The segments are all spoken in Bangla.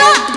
떴다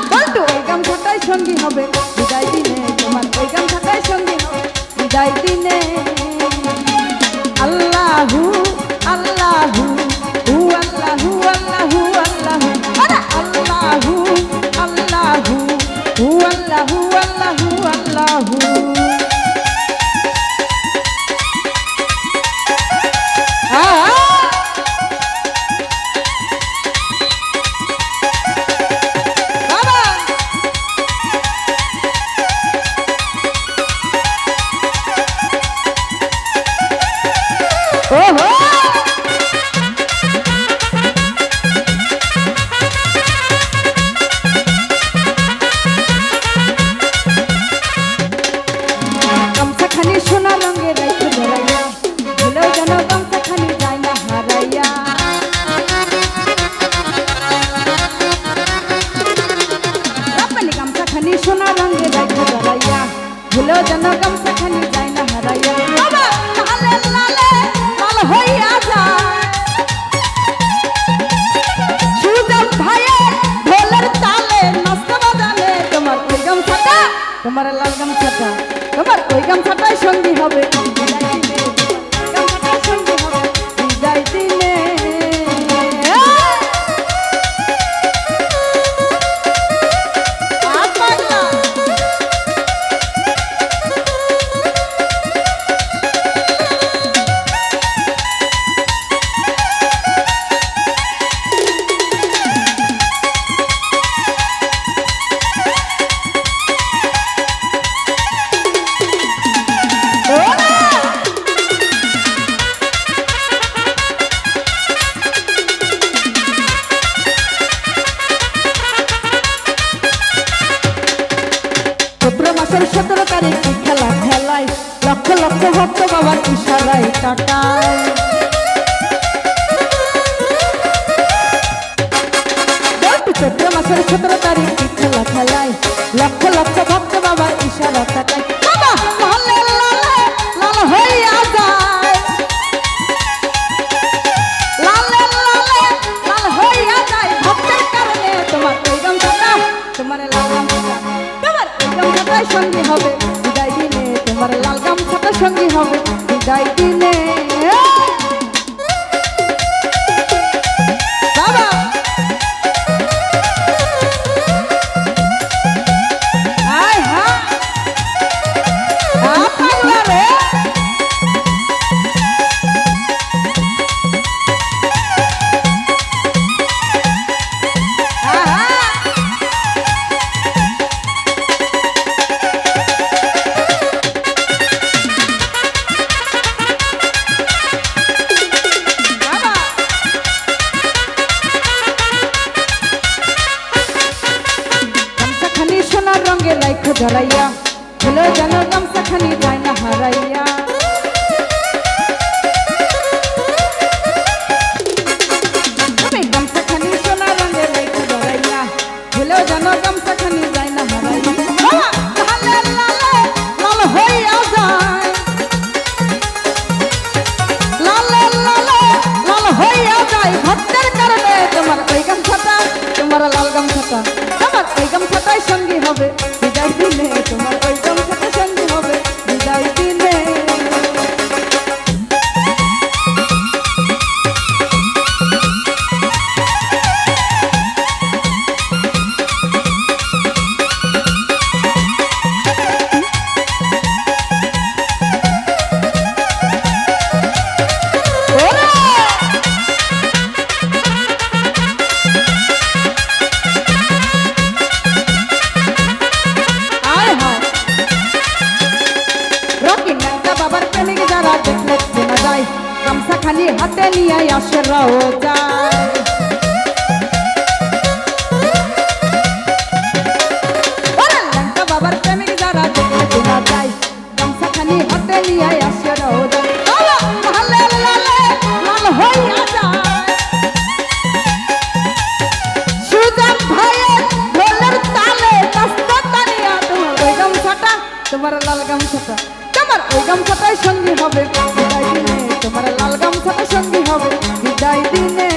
গামছাটা তোমার ওই গামছাটাই সঙ্গী হবে। বিদায় গামছাটাই সঙ্গী হবে। বিদায় সতেরো তারিখ খেলা খেলায় লক্ষ লক্ষ ভক্ত বাবার ইশারায় টাটায় চৈত্র মাসের সতেরো তারিখ খেলা খেলায় লক্ষ লক্ষ ভক্ত বাবার ইশারা টাটায় বিদায় দিলে राखो धरैया। भुलो जनो गम सखनी जाय न हरैया। गम सखनी सोना रंगे धरैया जनो सखनी গামছা খালি হাতে নিয়ে আসে খালি হাতে নিয়ে আসে রোজা। তোমার লাল গামছাটা, তোমার ওই গামছাটাই সঙ্গী হবে। তোমার লাল গামছাটা সঙ্গী হবে। বিদায় দিনে।